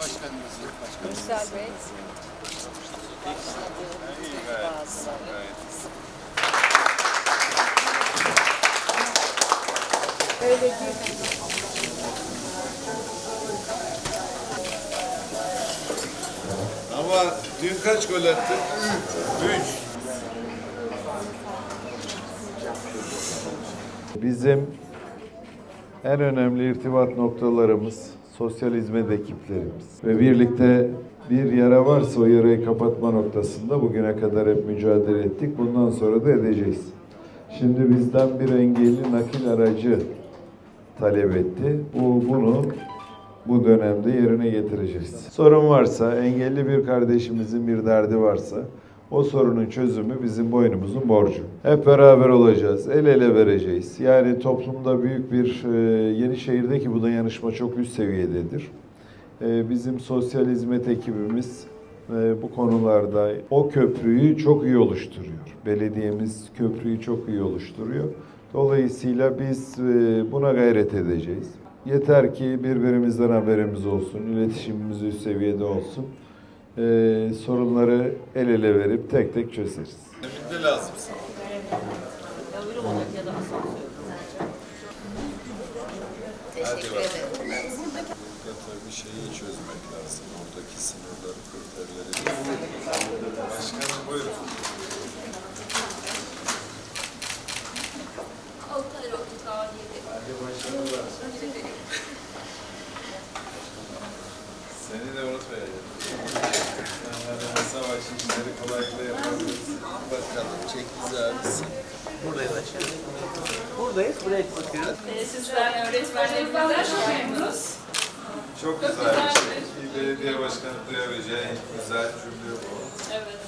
başkanımız. Mürsel Bey. Öyle değil. Ama dün kaç gol attın? Üç. Bizim en önemli irtibat noktalarımız sosyal hizmet ekiplerimiz. Ve birlikte bir yara varsa o yarayı kapatma noktasında bugüne kadar hep mücadele ettik. Bundan sonra da edeceğiz. Şimdi bizden bir engelli nakil aracı talep etti. Bu bunu bu dönemde yerine getireceğiz. Sorun varsa, engelli bir kardeşimizin bir derdi varsa o sorunun çözümü bizim boynumuzun borcu. Hep beraber olacağız, el ele vereceğiz. Yani toplumda büyük bir e, Yenişehir'deki bu dayanışma çok üst seviyededir. E, bizim sosyal hizmet ekibimiz e, bu konularda o köprüyü çok iyi oluşturuyor. Belediyemiz köprüyü çok iyi oluşturuyor. Dolayısıyla biz buna gayret edeceğiz. Yeter ki birbirimizden haberimiz olsun, iletişimimiz üst seviyede olsun. E, sorunları el ele verip tek tek çözeriz. Bir de lazım sana. Teşekkür ederim. Burada tabii şeyi çözmek lazım. Oradaki sınırları, kriterleri. Başkanım buyurun. Seni de başı işleri kolaylıkla yapabilirsin. Bakalım çek bizi abisi. Buradayız aşağıda. Buradayız. Buraya bakıyoruz. Sizler öğretmenlerimizden çok memnunuz. Çok güzel bir şey. Belediye başkanı duyabileceği en güzel cümle bu.